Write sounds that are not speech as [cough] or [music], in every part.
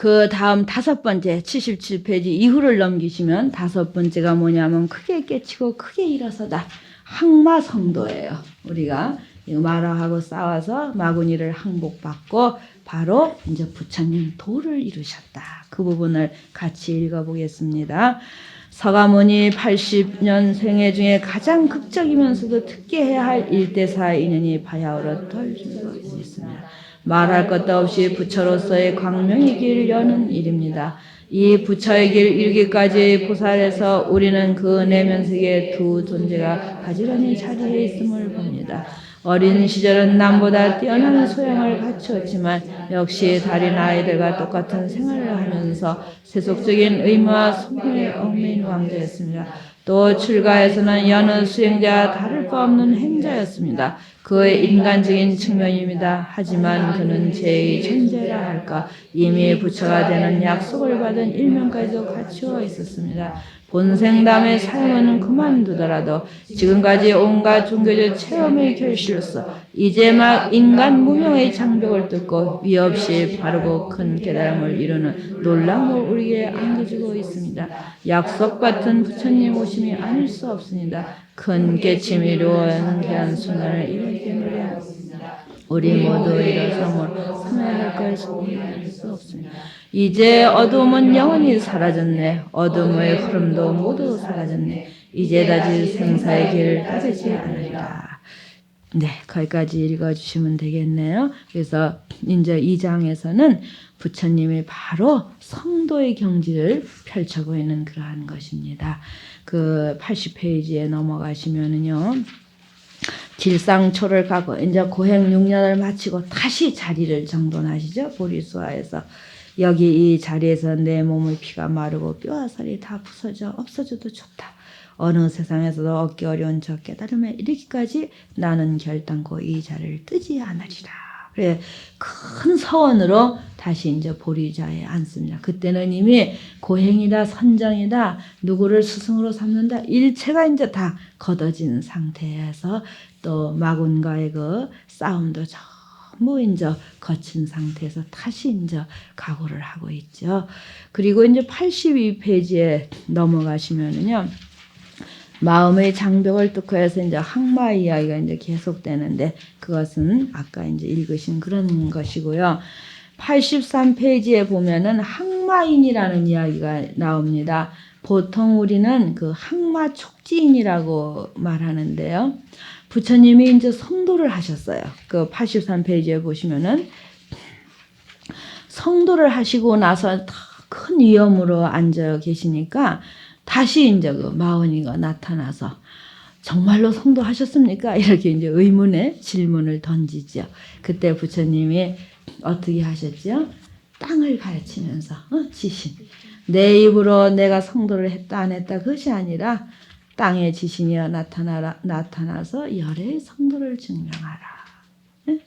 그 다음 다섯 번째 77페이지 이후를 넘기시면 다섯 번째가 뭐냐면 크게 깨치고 크게 일어서다. 항마 성도예요. 우리가 이 마라하고 싸워서 마구니를 항복받고 바로 이제 부처님 도를 이루셨다. 그 부분을 같이 읽어보겠습니다. 서가모니 80년 생애 중에 가장 극적이면서도 특기해야 할 일대사 인연이 바야흐로 있습니다. 말할 것도 없이 부처로서의 광명의 길을 여는 일입니다. 이 부처의 길 이르기까지 보살에서 우리는 그 내면 세계 두 존재가 가지런히 자리에 있음을 봅니다. 어린 시절은 남보다 뛰어난 소양을 갖추었지만 역시 다른 아이들과 똑같은 생활을 하면서 세속적인 의무와 소명에 얽매인 왕자였습니다. 또 출가에서는 여느 수행자와 다를 바 없는 행자였습니다. 그의 인간적인 측면입니다. 하지만 그는 제2 존재라 할까 이미 부처가 되는 약속을 받은 일면까지도 갖추어 있었습니다. 본생담의 사용은 그만두더라도 지금까지 온갖 종교적 체험의 결실로서 이제 막 인간 무명의 장벽을 뚫고 위 없이 바르고 큰 깨달음을 이루는 놀라움을 우리에게 안겨주고 있습니다. 약속 같은 부처님 오심이 아닐 수 없습니다. 큰 깨침이 이루어는 귀한 순간을 이렇게 노래합니다. 우리 모두 일어섬으로 참여할 것이 알수 없습니다. 이제 어둠은 영원히 사라졌네. 어둠의 흐름도 모두 사라졌네. 이제 다시 생사의 길을 따르지 않으리라. 네, 거기까지 읽어주시면 되겠네요. 그래서 이제 이 장에서는 부처님이 바로 성도의 경지를 펼쳐 보이는 그러한 것입니다. 그 80페이지에 넘어가시면은요. 질상초를 가고 이제 고행 6년을 마치고 다시 자리를 정돈하시죠. 보리수화에서 여기 이 자리에서 내 몸의 피가 마르고 뼈와 살이 다 부서져 없어져도 좋다. 어느 세상에서도 얻기 어려운 저 깨달음에 이르기까지 나는 결단코 이 자리를 뜨지 않으리라. 그래 큰 서원으로 다시 이제 보리자에 앉습니다. 그때는 이미 고행이다 선정이다 누구를 스승으로 삼는다 일체가 이제 다 걷어진 상태에서 또 마군과의 그 싸움도 전부 이제 거친 상태에서 다시 이제 각오를 하고 있죠. 그리고 이제 82페이지에 넘어가시면은요. 마음의 장벽을 뚫고 해서 이제 항마 이야기가 이제 계속되는데 그것은 아까 이제 읽으신 그런 것이고요. 83페이지에 보면은 항마인이라는 이야기가 나옵니다. 보통 우리는 그 항마 촉지인이라고 말하는데요. 부처님이 이제 성도를 하셨어요. 그 83페이지에 보시면은 성도를 하시고 나서 큰 위험으로 앉아 계시니까 다시 이제 그 마원이가 나타나서 정말로 성도 하셨습니까? 이렇게 이제 의문의 질문을 던지죠. 그때 부처님이 어떻게 하셨죠? 땅을 가르치면서 어? 지신 내 입으로 내가 성도를 했다 안 했다 그것이 아니라 땅의 지신이여 나타나라 나타나서 열의 성도를 증명하라. 예?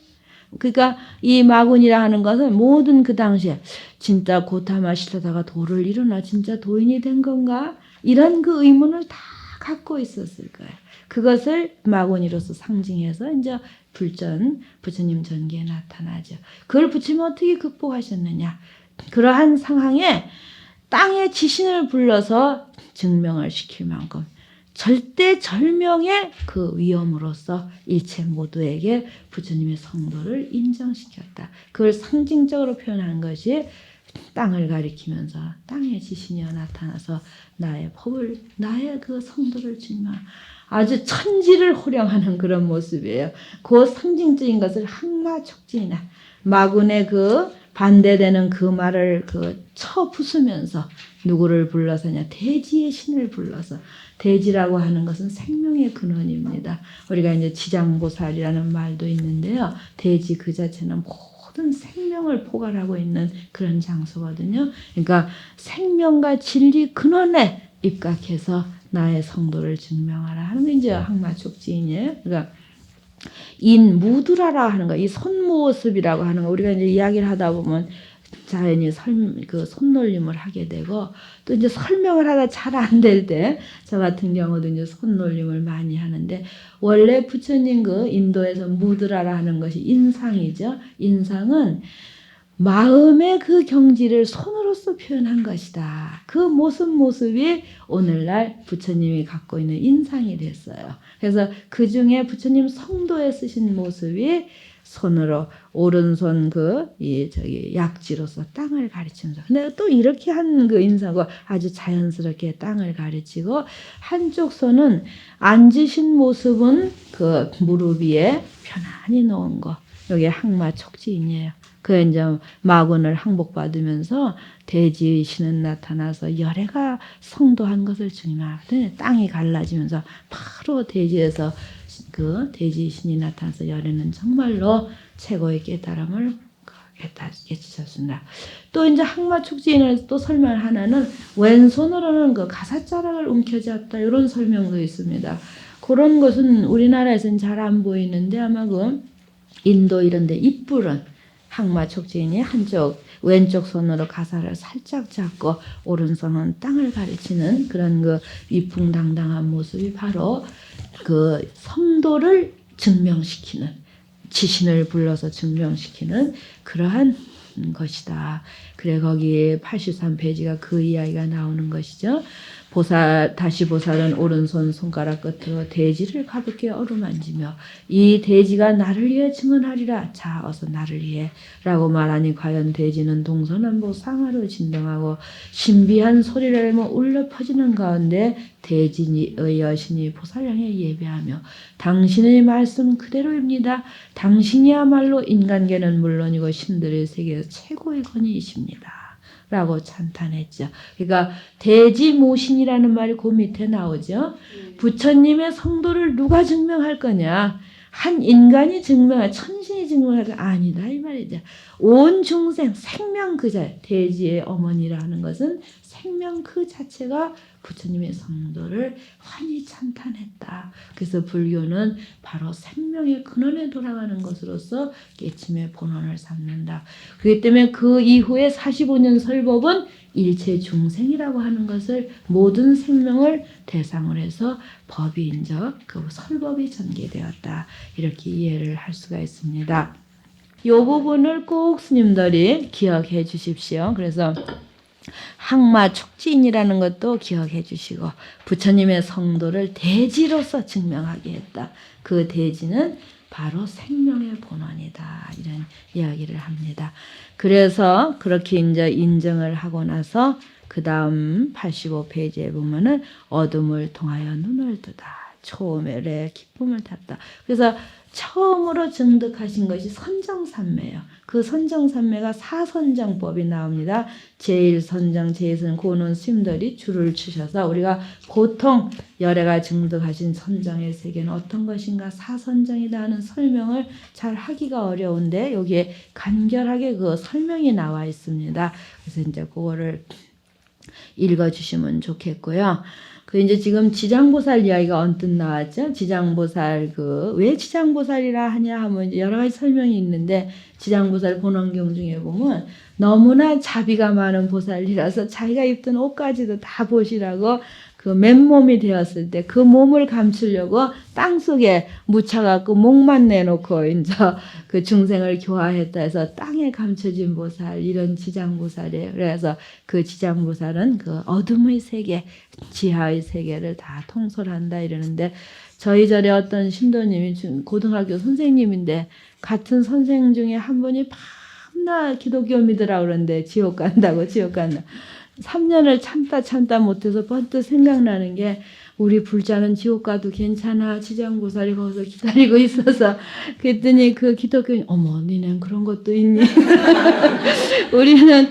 그러니까 이 마군이라 하는 것은 모든 그 당시에 진짜 고타마시다가 도를 이루나 진짜 도인이 된 건가 이런 그 의문을 다 갖고 있었을 거예요. 그것을 마군이로서 상징해서 이제 불전 부처님 전기에 나타나죠. 그걸 부처님 어떻게 극복하셨느냐? 그러한 상황에 땅의 지신을 불러서 증명을 시킬 만큼 절대 절명의 그 위엄으로서 일체 모두에게 부처님의 성도를 인정시켰다. 그걸 상징적으로 표현한 것이 땅을 가리키면서 땅의 지신이 나타나서 나의 법을 나의 그 성도를 증명 아주 천지를 호령하는 그런 모습이에요. 그 상징적인 것을 항마촉진이나 마군의 그 반대되는 그 말을 그 쳐부수면서 누구를 불러서냐 대지의 신을 불러서 대지라고 하는 것은 생명의 근원입니다. 우리가 이제 지장보살이라는 말도 있는데요. 대지 그 자체는 모든 생명을 포괄하고 있는 그런 장소거든요. 그러니까 생명과 진리 근원에 입각해서 나의 성도를 증명하라 하는 게 이제 항마촉지인이에요. 그러니까 인 무드라라 하는 거, 이 손모습이라고 하는 거 우리가 이제 이야기를 하다 보면 자연히 설, 그 손놀림을 하게 되고 또 이제 설명을 하다 잘 안 될 때 저 같은 경우도 이제 손놀림을 많이 하는데 원래 부처님 그 인도에서 무드라라 하는 것이 인상이죠. 인상은 마음의 그 경지를 손으로서 표현한 것이다. 그 모습 모습이 오늘날 부처님이 갖고 있는 인상이 됐어요. 그래서 그 중에 부처님 성도에 쓰신 모습이 손으로 오른손 그 이 저기 약지로서 땅을 가리치면서 근데 또 이렇게 한 그 인사고 아주 자연스럽게 땅을 가리치고 한쪽 손은 앉으신 모습은 그 무릎 위에 편안히 놓은 거 여기 항마 촉지인이에요. 그 이제 마군을 항복받으면서 대지 신은 나타나서 열애가 성도한 것을 증명하거든요. 땅이 갈라지면서 바로 대지에서 그 대지 신이 나타나서 열애는 정말로 최고의 깨달음을 깨치셨습니다. 또 이제 항마 촉지인을 또 설명 하나는 왼손으로는 그 가사자락을 움켜쥐었다 이런 설명도 있습니다. 그런 것은 우리나라에서는 잘 안 보이는데 아마 그 인도 이런데 입불은 항마 촉지인이 한쪽 왼쪽 손으로 가사를 살짝 잡고 오른손은 땅을 가리치는 그런 그 위풍당당한 모습이 바로 그 성도를 증명시키는 지신을 불러서 증명시키는 그러한 것이다. 그래 거기 83페이지가 그 이야기가 나오는 것이죠. 보살 다시 보살은 오른손 손가락 끝으로 대지를 가볍게 어루만지며 이 대지가 나를 위해 증언하리라. 자 어서 나를 위해라고 말하니 과연 대지는 동서남북 상하로 진동하고 신비한 소리를 내며 울려 퍼지는 가운데 대지의 여신이 보살량에 예배하며 당신의 말씀 그대로입니다. 당신이야말로 인간계는 물론이고 신들의 세계에서 최고의 권위이십니다. 라고 찬탄했죠. 그러니까 대지모신이라는 말이 그 밑에 나오죠. 부처님의 성도를 누가 증명할 거냐? 한 인간이 증명할, 천신이 증명할 거 아니다 이 말이죠. 온 중생 생명 그자 대지의 어머니라는 것은 생명 그 자체가 부처님의 성도를 환히 찬탄했다. 그래서 불교는 바로 생명의 근원에 돌아가는 것으로서 깨침의 본원을 삼는다. 그렇기 때문에 그 이후에 45년 설법은 일체 중생이라고 하는 것을 모든 생명을 대상으로 해서 법인적 그 설법이 전개되었다. 이렇게 이해를 할 수가 있습니다. 이 부분을 꼭 스님들이 기억해 주십시오. 그래서 항마 촉지인이라는 것도 기억해 주시고 부처님의 성도를 대지로서 증명하게 했다. 그 대지는 바로 생명의 본원이다. 이런 이야기를 합니다. 그래서 그렇게 이제 인정을 하고 나서 그 다음 85페이지에 보면은 어둠을 통하여 눈을 뜨다. 초멸의 기쁨을 탔다. 그래서 처음으로 증득하신 것이 선정산매예요. 그 선정산매가 사선정법이 나옵니다. 제1선정, 제2선 고는 스님들이 줄을 치셔서 우리가 보통 열애가 증득하신 선정의 세계는 어떤 것인가 사선정이다 하는 설명을 잘 하기가 어려운데 여기에 간결하게 그 설명이 나와 있습니다. 그래서 이제 그거를 읽어주시면 좋겠고요. 그 이제 지금 지장보살 이야기가 언뜻 나왔죠. 지장보살 그 왜 지장보살이라 하냐 하면 여러 가지 설명이 있는데 지장보살 본원경 중에 보면 너무나 자비가 많은 보살이라서 자기가 입던 옷까지도 다 보시라고 그 맨몸이 되었을 때 그 몸을 감추려고 땅 속에 묻혀갖고 목만 내놓고 이제 그 중생을 교화했다 해서 땅에 감춰진 보살 이런 지장보살이에요. 그래서 그 지장보살은 그 어둠의 세계, 지하의 세계를 다 통솔한다 이러는데 저희 절에 어떤 신도님이 중- 고등학교 선생님인데 같은 선생 중에 한 분이 밤낮 기독교 믿으라 그러는데 지옥 간다고 지옥 간다. 3년을 참다 참다 못해서 번뜩 생각나는 게 우리 불자는 지옥 가도 괜찮아. 지장보살이 거기서 기다리고 있어서. 그랬더니 그 기독교인 어머 니넨 그런 것도 있니? [laughs] 우리는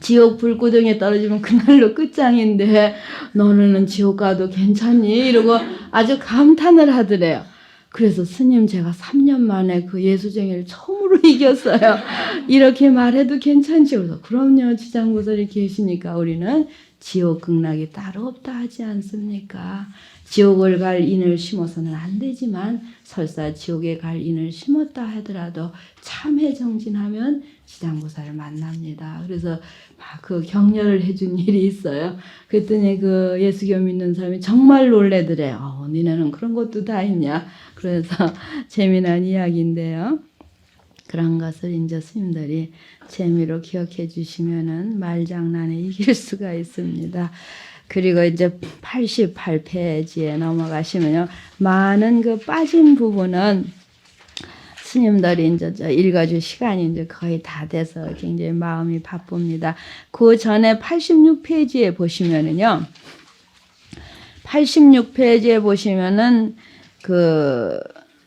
지옥 불구덩이에 떨어지면 그날로 끝장인데 너는 지옥 가도 괜찮니? 이러고 아주 감탄을 하더래요 그래서 스님 제가 3년 만에 그 예수쟁이를 처음으로 [laughs] 이겼어요. 이렇게 말해도 괜찮지? 그래서 그럼요. 지장보살이 계시니까 우리는 지옥 극락이 따로 없다 하지 않습니까? 지옥을 갈 인을 심어서는 안 되지만 설사 지옥에 갈 인을 심었다 하더라도 참회 정진하면 지장보살을 만납니다. 그래서 막 그 격려를 해준 [laughs] 일이 있어요. 그랬더니 그 예수교 믿는 사람이 정말 놀래더래. 어, 니네는 그런 것도 다 있냐? 그래서 [laughs] 재미난 이야기인데요. 그런 것을 이제 스님들이 재미로 기억해 주시면은 말장난에 이길 [laughs] 수가 있습니다. 그리고 이제 88페이지에 넘어가시면요. 많은 그 빠진 부분은 스님들이 이제 저 읽어줄 시간이 이제 거의 다 돼서 굉장히 마음이 바쁩니다. 그 전에 86페이지에 보시면은요. 86페이지에 보시면은 그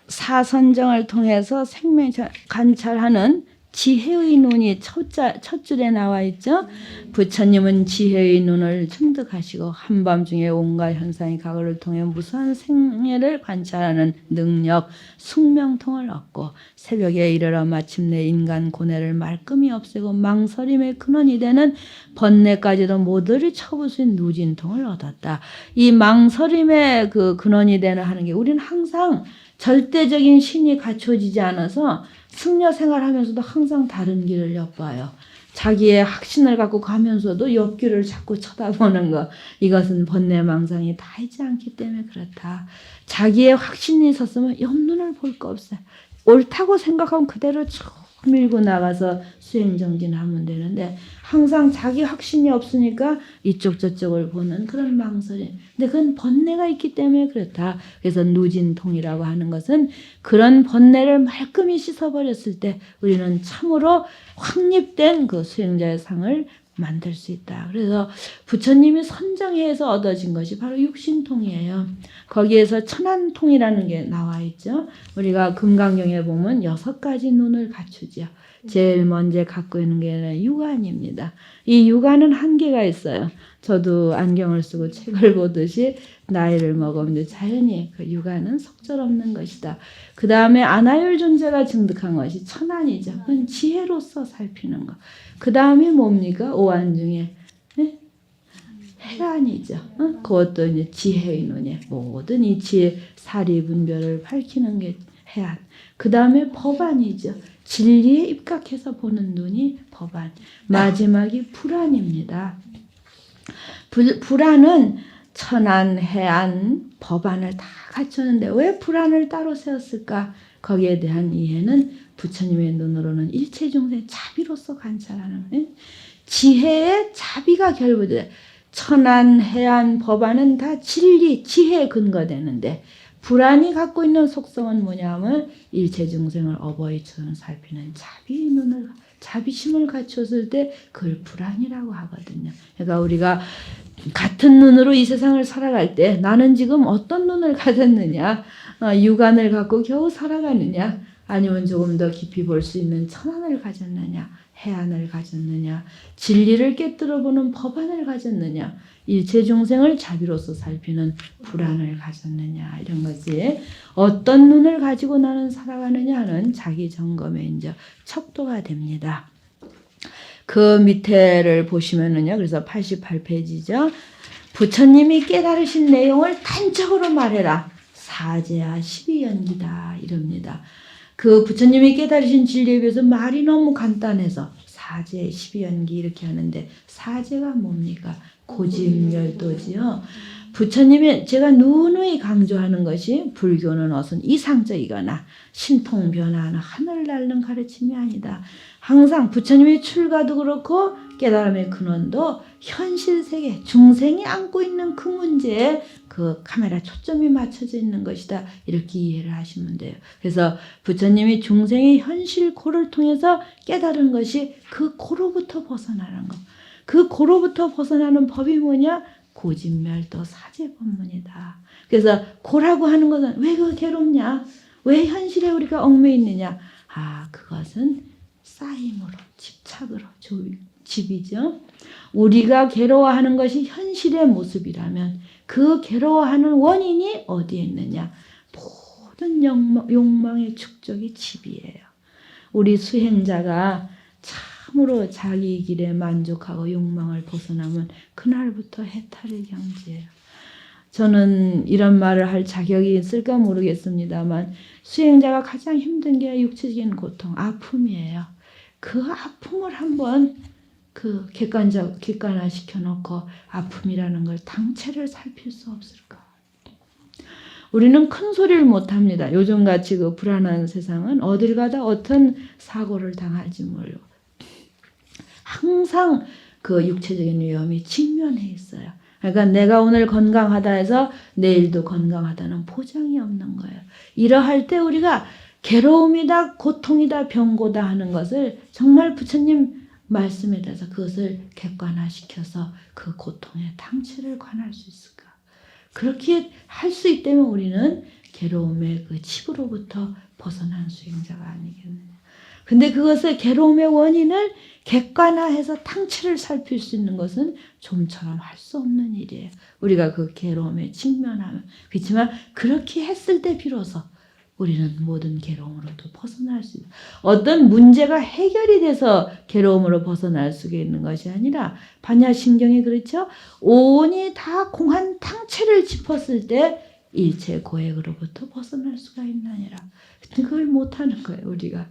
사선정을 통해서 생명 관찰하는 지혜의 눈이 첫, 자, 첫 줄에 나와 있죠. 부처님은 지혜의 눈을 충득하시고 한밤중에 온갖 현상의 과거를 통해 무수한 생애를 관찰하는 능력, 숙명통을 얻고 새벽에 이르러 마침내 인간 고뇌를 말끔히 없애고 망설임의 근원이 되는 번뇌까지도 모두를 쳐부수인 누진통을 얻었다. 이 망설임의 그 근원이 되는 하는 게 우리는 항상 절대적인 신이 갖춰지지 않아서 승려 생활하면서도 항상 다른 길을 엿봐요. 자기의 확신을 갖고 가면서도 옆길을 자꾸 쳐다보는 거. 이것은 번뇌망상이 다 있지 않기 때문에 그렇다. 자기의 확신이 있었으면 옆눈을 볼 거 없어요. 옳다고 생각하면 그대로 쭉 밀고 나가서 수행 정진하면 되는데 항상 자기 확신이 없으니까 이쪽 저쪽을 보는 그런 망설임. 근데 그건 번뇌가 있기 때문에 그렇다. 그래서 누진통이라고 하는 것은 그런 번뇌를 말끔히 씻어버렸을 때 우리는 참으로 확립된 그 수행자의 상을 만들 수 있다. 그래서 부처님이 선정해서 얻어진 것이 바로 육신통이에요. 거기에서 천안통이라는 게 나와 있죠. 우리가 금강경에 보면 여섯 가지 눈을 갖추죠. 제일 먼저 갖고 있는 게 육안입니다. 이 육안은 한계가 있어요. 저도 안경을 쓰고 책을 보듯이 나이를 먹으면 자연히 그 육안은 속절없는 것이다. 그 다음에 아나율 존재가 증득한 것이 천안이죠. 그건 지혜로서 살피는 것. 그 다음에 뭡니까? 오안 중에 네? 해안이죠. 어? 그것도 이제 지혜의 눈에 모든 이치의 사리 분별을 밝히는 게 해안. 그 다음에 법안이죠. 진리에 입각해서 보는 눈이 법안. 마지막이 불안입니다. 불, 불안은 천안, 해안, 법안을 다 갖췄는데 왜 불안을 따로 세웠을까? 거기에 대한 이해는 부처님의 눈으로는 일체 중생 자비로서 관찰하는 예? 지혜의 자비가 결부돼. 천안, 해안, 법안은 다 진리, 지혜에 근거되는데 불안이 갖고 있는 속성은 뭐냐면 일체 중생을 어버이처럼 살피는 자비 눈을 자비심을 갖췄을 때 그걸 불안이라고 하거든요. 그러니까 우리가 같은 눈으로 이 세상을 살아갈 때 나는 지금 어떤 눈을 가졌느냐, 어, 육안을 갖고 겨우 살아가느냐, 아니면 조금 더 깊이 볼 수 있는 천안을 가졌느냐, 해안을 가졌느냐, 진리를 깨뜨려 보는 법안을 가졌느냐, 일체 중생을 자비로서 살피는 불안을 가졌느냐 이런 것이 어떤 눈을 가지고 나는 살아가느냐는 자기 점검의 이제 척도가 됩니다. 그 밑에를 보시면은요. 그래서 88페이지죠. 부처님이 깨달으신 내용을 단적으로 말해라. 사제야 12연기다 이럽니다. 그 부처님이 깨달으신 진리에 비해서 말이 너무 간단해서 사제 12연기 이렇게 하는데 사제가 뭡니까? 고집열도지요. 부처님이 제가 누누이 강조하는 것이 불교는 어선 이상적이거나 신통 변화하는 하늘 날는 가르침이 아니다. 항상 부처님의 출가도 그렇고 깨달음의 근원도 현실 세계 중생이 안고 있는 그 문제에 그 카메라 초점이 맞춰져 있는 것이다. 이렇게 이해를 하시면 돼요. 그래서 부처님이 중생의 현실 고를 통해서 깨달은 것이 그 고로부터 벗어나는 것. 그 고로부터 벗어나는 법이 뭐냐? 고진멸도 사제법문이다. 그래서 고라고 하는 것은 왜 그 괴롭냐? 왜 현실에 우리가 얽매 있느냐? 아, 그것은 쌓임으로, 집착으로, 집이죠. 우리가 괴로워하는 것이 현실의 모습이라면 그 괴로워하는 원인이 어디에 있느냐? 모든 욕망, 욕망의 축적이 집이에요. 우리 수행자가 참으로 자기 길에 만족하고 욕망을 벗어나면 그날부터 해탈의 경지예요. 저는 이런 말을 할 자격이 있을까 모르겠습니다만 수행자가 가장 힘든 게 육체적인 고통, 아픔이에요. 그 아픔을 한번 그 객관적 객관화 시켜놓고 아픔이라는 걸 당체를 살필 수 없을까? 우리는 큰 소리를 못 합니다. 요즘 같이 그 불안한 세상은 어딜 가다 어떤 사고를 당할지 모르고 항상 그 육체적인 위험이 직면해 있어요. 그러니까 내가 오늘 건강하다 해서 내일도 건강하다는 보장이 없는 거예요. 이러할 때 우리가 괴로움이다, 고통이다, 병고다 하는 것을 정말 부처님 말씀에 대해서 그것을 객관화시켜서 그 고통의 당체를 관할 수 있을까? 그렇게 할 수 있다면 우리는 괴로움의 그 칩으로부터 벗어난 수행자가 아니겠느냐. 근데 그것을 괴로움의 원인을 객관화해서 탕치를 살필 수 있는 것은 좀처럼 할 수 없는 일이에요. 우리가 그 괴로움에 직면하면 그렇지만 그렇게 했을 때 비로소 우리는 모든 괴로움으로도 벗어날 수 있다. 어떤 문제가 해결이 돼서 괴로움으로 벗어날 수 있는 것이 아니라 반야신경이 그렇죠. 온이 다 공한 탕체를 짚었을 때 일체 고액으로부터 벗어날 수가 있나니라. 그걸 못하는 거예요. 우리가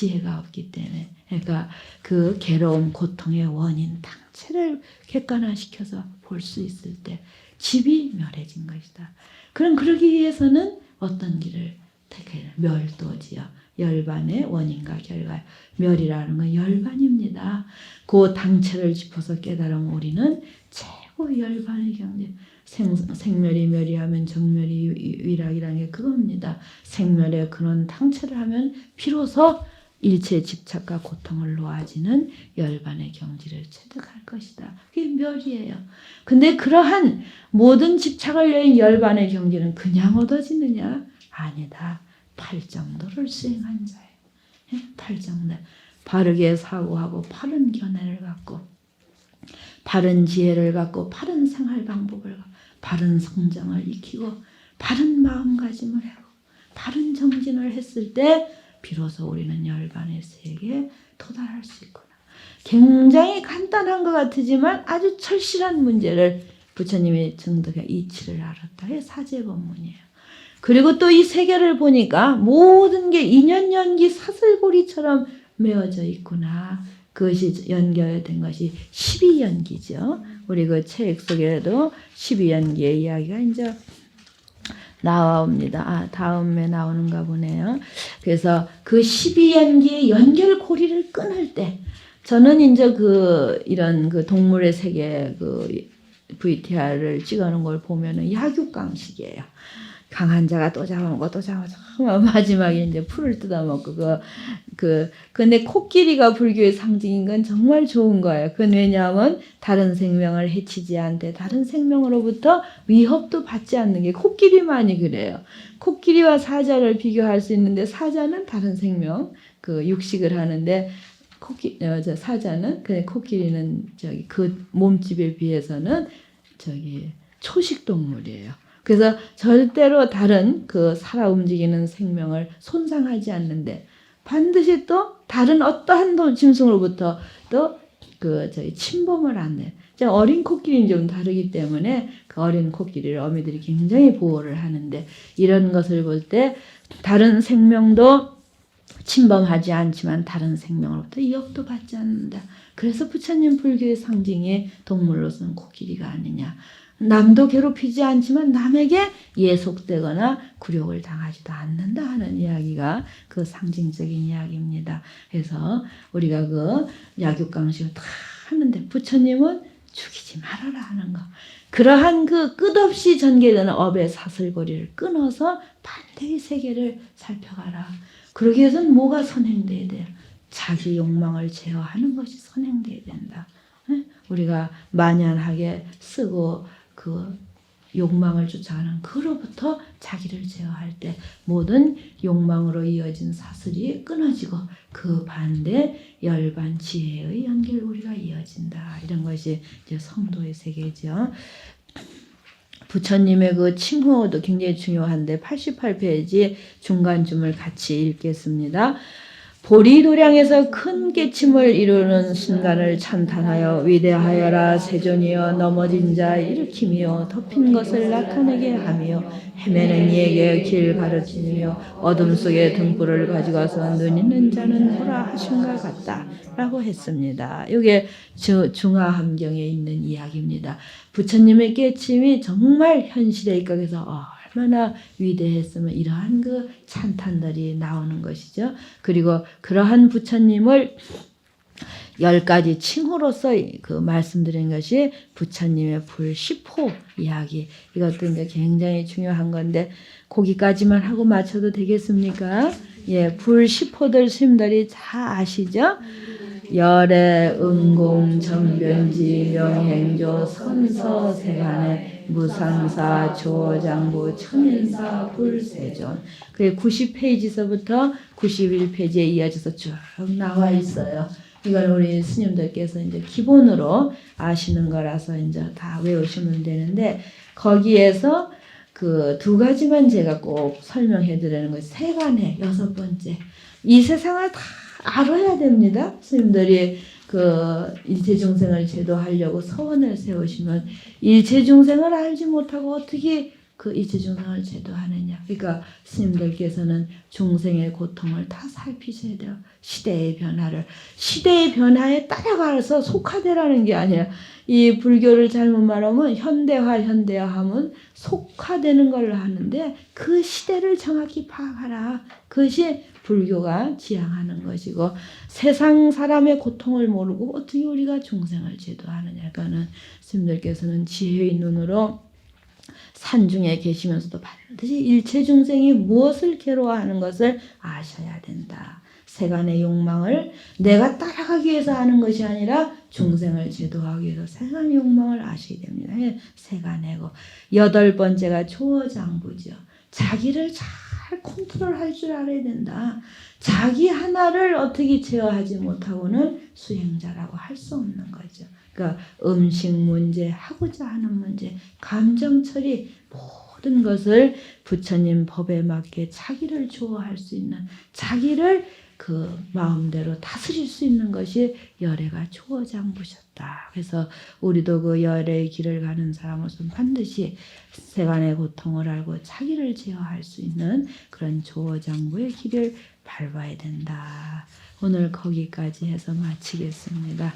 지혜가 없기 때문에. 그러니까 그 괴로움, 고통의 원인 탕체를 객관화시켜서 볼 수 있을 때 집이 멸해진 것이다. 그럼 그러기 위해서는 어떤 길을 택해야 멸도지요. 열반의 원인과 결과. 멸이라는 건 열반입니다. 그 당체를 짚어서 깨달으면 우리는 최고 열반의 경제. 생, 생멸이 멸이하면 정멸이 위- 위락이라는 게 그겁니다. 생멸의 그런 당체를 하면 비로소 일체 집착과 고통을 놓아지는 열반의 경지를 체득할 것이다. 그게 멸이에요. 근데 그러한 모든 집착을 여인 열반의 경지는 그냥 얻어지느냐? 아니다. 팔정도를 수행한 자예요. 예? 팔정도. 바르게 사고하고 바른 견해를 갖고 바른 지혜를 갖고 바른 생활 방법을 바른 성장을 익히고 바른 마음가짐을 하고 바른 정진을 했을 때 비로소 우리는 열반의 세계에 도달할 수 있구나. 굉장히 간단한 것 같지만 아주 철실한 문제를 부처님이 증득해 이치를 알았다 의 사제법문이에요. 그리고 또 이 세계를 보니까 모든 게 인연연기 사슬고리처럼 메어져 있구나. 그것이 연결된 것이 12연기죠. 우리 그 책 속에도 12연기의 이야기가 이제 나옵니다. 아, 다음에 나오는가 보네요. 그래서 그 12연기의 연결고리를 끊을 때 저는 이제 그 이런 그 동물의 세계 그 VTR을 찍어놓은 걸 보면은 약육강식이에요. 강한 자가 또 잡아먹고 또 잡아먹고 [laughs] 마지막에 이제 풀을 뜯어먹고 그, 그 근데 코끼리가 불교의 상징인 건 정말 좋은 거예요. 그건 왜냐하면 다른 생명을 해치지 않되 다른 생명으로부터 위협도 받지 않는 게 코끼리만이 그래요. 코끼리와 사자를 비교할 수 있는데 사자는 다른 생명 그 육식을 하는데 코끼 어, 저 사자는 그 코끼리는 저기 그 몸집에 비해서는 저기 초식 동물이에요. 그래서 절대로 다른 그 살아 움직이는 생명을 손상하지 않는데 반드시 또 다른 어떠한 도- 짐승으로부터 또 그 저희 침범을 안 해. 자, 어린 코끼리는 좀 다르기 때문에 그 어린 코끼리를 어미들이 굉장히 보호를 하는데 이런 것을 볼 때 다른 생명도 침범하지 않지만 다른 생명으로부터 위협도 받지 않는다. 그래서 부처님 불교의 상징이 동물로서는 코끼리가 아니냐. 남도 괴롭히지 않지만 남에게 예속되거나 굴욕을 당하지도 않는다 하는 이야기가 그 상징적인 이야기입니다. 그래서 우리가 그 약육강식을 다 하는데 부처님은 죽이지 말아라 하는 거. 그러한 그 끝없이 전개되는 업의 사슬고리를 끊어서 반대의 세계를 살펴가라. 그러기 위해서는 뭐가 선행돼야 돼요? 자기 욕망을 제어하는 것이 선행돼야 된다. 예? 우리가 만연하게 쓰고 그 욕망을 쫓아가는 그로부터 자기를 제어할 때 모든 욕망으로 이어진 사슬이 끊어지고 그 반대 열반 지혜의 연결고리가 이어진다. 이런 것이 이제 성도의 세계죠. 부처님의 그 칭호도 굉장히 중요한데 88페이지 중간쯤을 같이 읽겠습니다. 보리도량에서 큰 깨침을 이루는 순간을 찬탄하여 위대하여라 세존이여 넘어진 자 일으키며 덮인 것을 나타내게 하며 헤매는 이에게 길 가르치며 어둠 속에 등불을 와서 눈 있는 자는 보라 하신가 같다 라고 했습니다. 이게 중화함경에 있는 이야기입니다. 부처님의 깨침이 정말 현실에 입각해서 얼마나 위대했으면 이러한 그 찬탄들이 나오는 것이죠. 그리고 그러한 부처님을 열 가지 칭호로서 그 말씀드린 것이 부처님의 불시포 이야기. 이것도 이제 굉장히 중요한 건데 거기까지만 하고 맞춰도 되겠습니까? 예, 불시포들 스님들이 다 아시죠? 열애 음공 정변지 명행조 선서 세간에 무상사 조장부 천인사 불세존 그게 90페이지서부터 91페이지에 이어져서 쭉 나와 있어요. 이걸 우리 스님들께서 이제 기본으로 아시는 거라서 이제 다 외우시면 되는데 거기에서 그 두 가지만 제가 꼭 설명해 드리는 거예요. 세간의 여섯 번째. 이 세상을 다 알아야 됩니다. 스님들이 그 일체중생을 제도하려고 서원을 세우시면 일체중생을 알지 못하고 어떻게 그 일체중생을 제도하느냐. 그러니까 스님들께서는 중생의 고통을 다 살피셔야 돼요. 시대의 변화를. 시대의 변화에 따라가서 속화되라는 게 아니라 이 불교를 잘못 말하면 현대화 현대화하면 속화되는 걸 하는데 그 시대를 정확히 파악하라. 그것이 불교가 지향하는 것이고 세상 사람의 고통을 모르고 어떻게 우리가 중생을 제도하느냐. 그거는 스님들께서는 지혜의 눈으로 산중에 계시면서도 반드시 일체 중생이 무엇을 괴로워하는 것을 아셔야 된다. 세간의 욕망을 내가 따라가기 위해서 하는 것이 아니라 중생을 제도하기 위해서 세간의 욕망을 아셔야 됩니다. 이게 세간이고 여덟 번째가 초어장부죠. 자기를 잘 컨트롤할 줄 알아야 된다. 자기 하나를 어떻게 제어하지 못하고는 수행자라고 할 수 없는 거죠. 그러니까 음식 문제, 하고자 하는 문제, 감정 처리 모든 것을 부처님 법에 맞게 자기를 조어할 수 있는 자기를 그 마음대로 다스릴 수 있는 것이 열애가 초어장부셨다. 그래서 우리도 그 열애의 길을 가는 사람으로서는 반드시 세간의 고통을 알고 자기를 제어할 수 있는 그런 조어장부의 길을 밟아야 된다. 오늘 거기까지 해서 마치겠습니다.